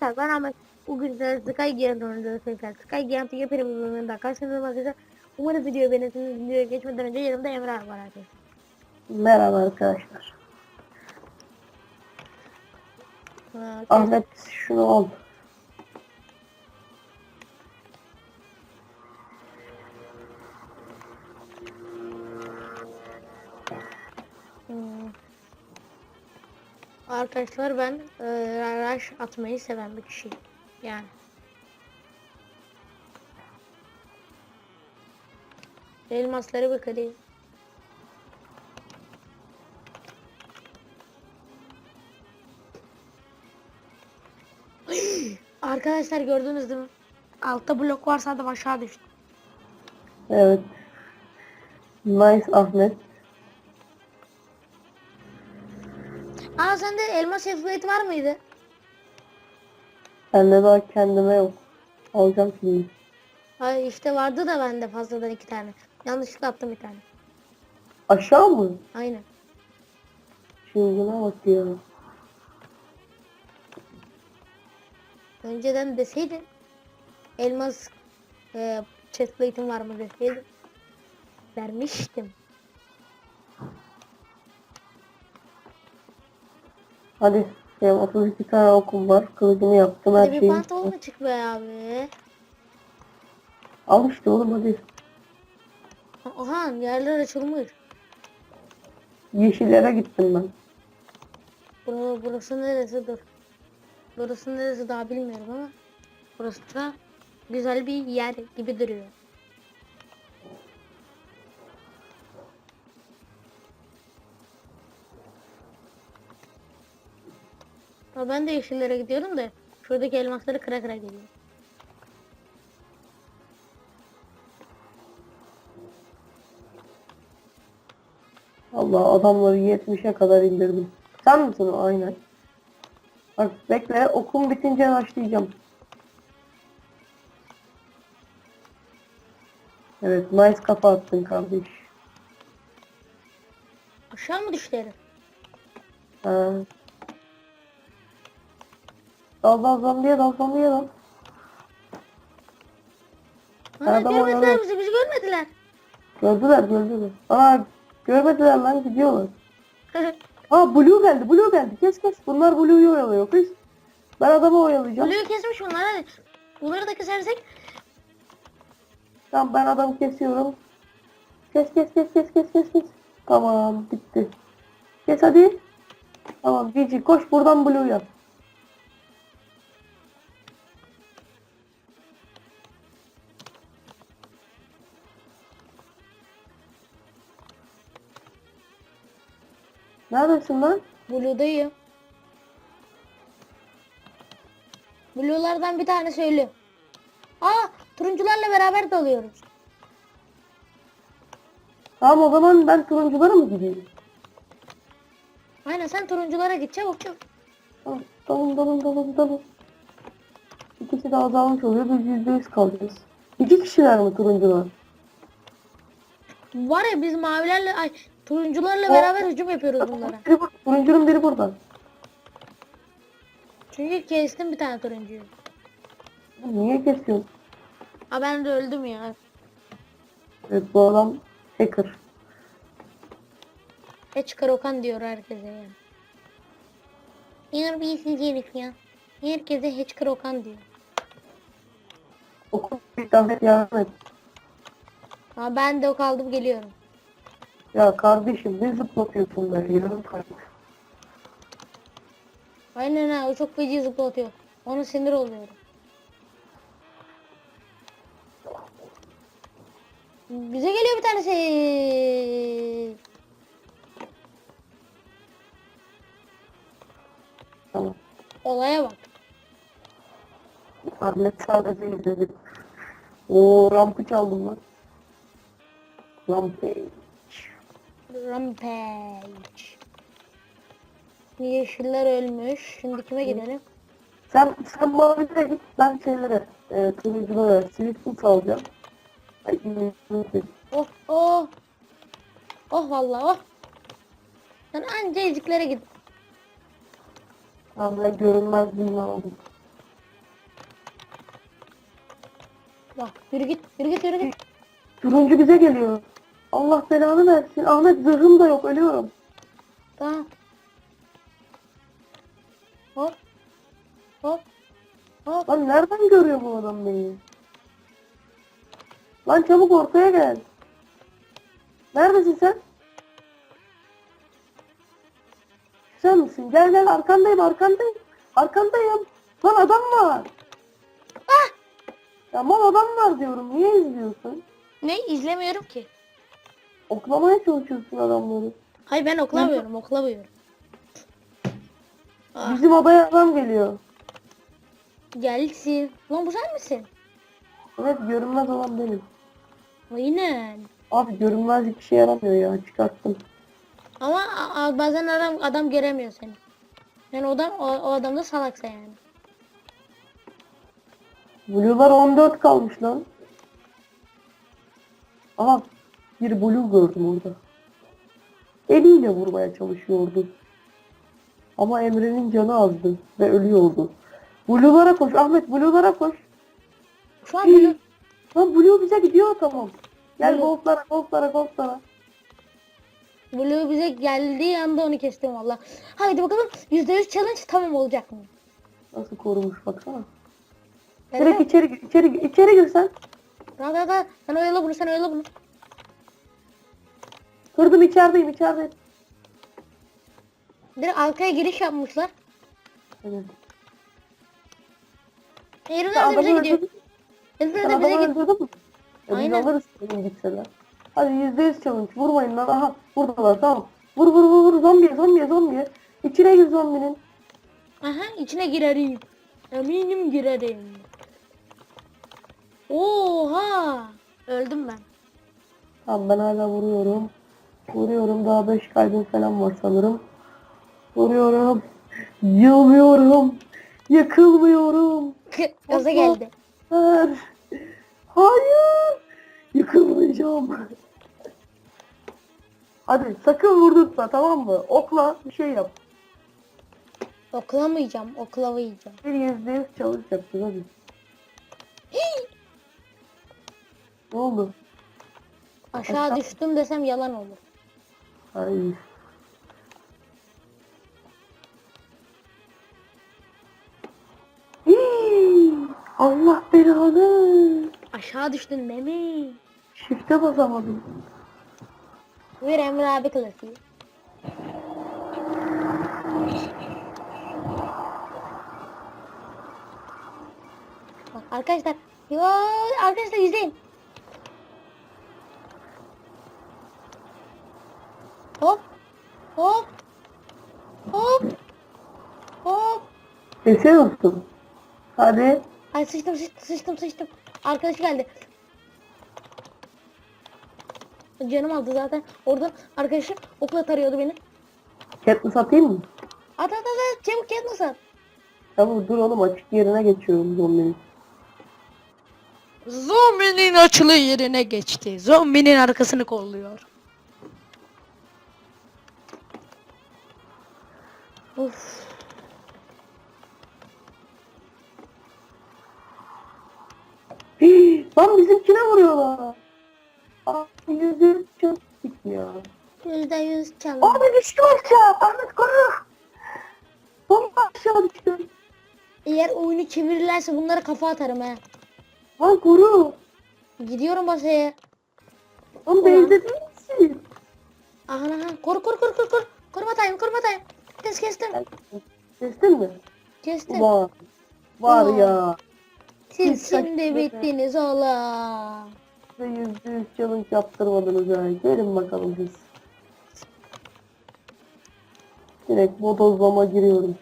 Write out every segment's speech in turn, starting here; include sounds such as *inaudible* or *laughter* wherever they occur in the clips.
Tak, ben bugün de Sky Giant oynuyoruz arkadaşlar. Sky Giant yapıyorum bölümünde karşınızda arkadaşlar. Umarım video beğenirsiniz. Videoya geçmeden önce yanımda Emre var arkadaşlar. Merhaba arkadaşlar. Ha, Ahmet şunu al. Arkadaşlar ben e, rush atmayı seven bir kişiyim. Yani. Elmasları bakalım. *gasps* Arkadaşlar gördünüz değil mi? Altta blok varsa adam aşağı düştü. Evet. Nice Ahmet. Aa sende elmas heavyweight var mıydı? Bende daha kendime yok. Alacağım şimdi. Ay işte vardı da bende fazladan iki tane. Yanlışlıkla attım bir tane. Aşağı mı? Aynen. Çılgına bak ya. Önceden deseydin elmas e, chestplate'in var mı deseydin vermiştim. Hadi. Benim 32 tane okum var. Kılıcımı yaptım her Hadi bir şeyi. pantolon çık be abi. Al işte oğlum hadi. Oha yerler açılmış. Yeşillere gittim ben. Bura, burası neresi dur. Burası neresi daha bilmiyorum ama burası da güzel bir yer gibi duruyor. Ben de yeşillere gidiyorum da şuradaki elmasları kıra kıra geliyor. Allah adamları 70'e kadar indirdim. Sen misin o? Aynen. Bak bekle okum bitince başlayacağım. Evet nice kafa attın kardeş. Aşağı mı düştü herif? Ha. Dal dal zombiye dal zombiye dal. Adam görmediler oynadı. bizi, bizi görmediler. Gördüler gördüler. Aa görmediler lan gidiyorlar. *laughs* Aa blue geldi blue geldi kes kes. Bunlar blue'yu oyalıyor kes. Ben adamı oyalayacağım. Blue'yu kesmiş bunlar hadi. Bunları da kesersek Tamam ben adamı kesiyorum. Kes kes kes kes kes kes kes. Tamam bitti. Kes hadi. Tamam Cici koş buradan blue yap. Neredesin lan? Blue'dayım. Blue'lardan bir tane söyle. Aa turuncularla beraber dalıyoruz. Tamam o zaman ben turunculara mı gideyim? Aynen sen turunculara git çabuk çabuk. Tamam tamam tamam tamam tamam. İkisi de azalmış oluyor biz yüzde yüz kalacağız. İki kişiler mi turuncular? Var ya biz mavilerle ay turuncularla beraber hücum yapıyoruz bunlara. Biri bur- turuncunun biri burada. Çünkü kestim bir tane turuncuyu. Niye kesiyorsun? Aa ben de öldüm ya. Evet bu adam hacker. Hiç karokan diyor herkese ya. Yar bir siz herif ya. Herkese hiç karokan diyor. Okul bir davet yardım et. Ama ben de kaldım geliyorum. Ya kardeşim ne zıplatıyorsun be yarım kardeş. Aynen ha o çok feci zıplatıyor. Ona sinir oluyorum. Bize geliyor bir tanesi. Tamam. Olaya bak. Ahmet sadece izledi. Oo rampı çaldım lan. Rampage. Rampage. Yeşiller ölmüş. Şimdi kime gidelim? Sen sen mavilere git ben şeylere e, kırmızılara silikli çalacağım. Ay, oh oh. Oh vallahi oh. Sen anca eziklere git. Abla görünmez dünya oldu. Bak yürü git yürü git yürü git. Turuncu bize geliyor. Allah belanı versin. Ahmet zırhım da yok ölüyorum. Tamam. Hop. Hop. Hop. Lan nereden görüyor bu adam beni? Lan çabuk ortaya gel. Neredesin sen? Sen misin? Gel gel arkandayım arkandayım. Arkandayım. Lan adam var. Ah! Ya mal adam var diyorum. Niye izliyorsun? Ne izlemiyorum ki. Oklamaya çalışıyorsun adamları. Hayır ben oklamıyorum oklamıyorum. Ah, Bizim adaya adam geliyor. gelsin. Lan bu sen misin? Evet görünmez olan benim. Aynen. Abi görünmezlik işe yaramıyor ya çıkarttım. Ama a- a- bazen adam adam göremiyor seni. Yani o adam o, o adam da salaksa yani. Blue'lar 14 kalmış lan. Aha bir Blue gördüm orada. Eliyle vurmaya çalışıyordu. Ama Emre'nin canı azdı ve ölüyordu. Blue'lara koş Ahmet Blue'lara koş. Şu an blue, Lan Blue bize gidiyor tamam. Gel Blue. goldlara goldlara goldlara. blue bize geldiği anda onu kestim valla. Haydi bakalım %100 challenge tamam olacak mı? Nasıl korumuş baksana. Ben Direkt içeri içeri içeri gir sen. daha daha sen oyala bunu sen oyala bunu. Kırdım içerideyim içerideyim. Direkt arkaya giriş yapmışlar. Evet. Sen nerede bize adamı gidiyor. öldürdün. Eğri Sen nerede bize adamı gidiyor. öldürdün mü? E biz Aynen. alırız senin gitseler. Hadi yüzde yüz challenge. Vurmayın lan. Aha buradalar tamam. Vur vur vur vur. Zombiye zombiye zombiye. İçine gir zombinin. Aha içine girerim. Eminim girerim. Oha! Öldüm ben. Tamam ben hala vuruyorum. Vuruyorum. Daha 5 kalbim falan var sanırım. Vuruyorum. Yılmıyorum. Yıkılmıyorum. Gaza geldi. Hayır. Hayır. Yıkılmayacağım. Hadi sakın vurdurtma tamam mı? Okla bir şey yap. Oklamayacağım, oklamayacağım. Bir yüzde yüz çalış hadi. ne oldu? Aşağı Aşağı- düştüm desem yalan olur. Hii, Allah belanı. Aşağı düştün değil mi? Shift'e basamadım. Bir Emre abi klasiği. Bak arkadaşlar, yo arkadaşlar izleyin. Hop, hop, hop, hop. Sese unuttum. Hadi. Ay sıçtım sıçtım sıçtım sıçtım. Arkadaşı geldi. Canım aldı zaten. Oradan arkadaşı okula tarıyordu beni. Katniss atayım mı? At at at at çabuk nasıl at. Tamam dur oğlum açık yerine geçiyorum zombinin. Zombinin açılı yerine geçti. Zombinin arkasını kolluyor. Of. Hii, Lan bizimkine vuruyorlar. Aa yüzde yüz çok ya. Yüzde yüz çalın. Abi düştüm aşağı. Ahmet koru. Bomba aşağı düştüm. Eğer oyunu çevirirlerse bunlara kafa atarım he. Lan koru. Gidiyorum basaya. Lan değil misin? Aha aha. Koru koru koru koru koru. Koruma time koruma time. Kes kestim. Kestin mi? Kestim. Var. Var Ulan. ya. Siz Siz şimdi kaçtınız. bittiniz ola. Size yüzde yüz challenge yaptırmadınız ha. Gelin bakalım siz. Direkt bodozlama giriyorum.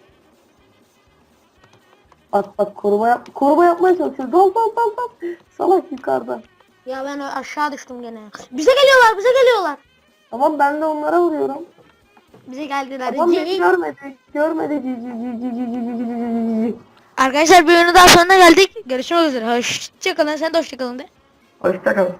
Bak bak koruma yap koruma yapmaya çalışıyor. Dal dal dal dal. Salak yukarıda. Ya ben aşağı düştüm gene. Bize geliyorlar bize geliyorlar. Tamam ben de onlara vuruyorum. Bize geldiler. Adam beni görmedi. Görmedi. Arkadaşlar bir oyunu daha sonuna geldik. Görüşmek üzere. Hoşçakalın. Sen de hoşçakalın de. Hoşçakalın.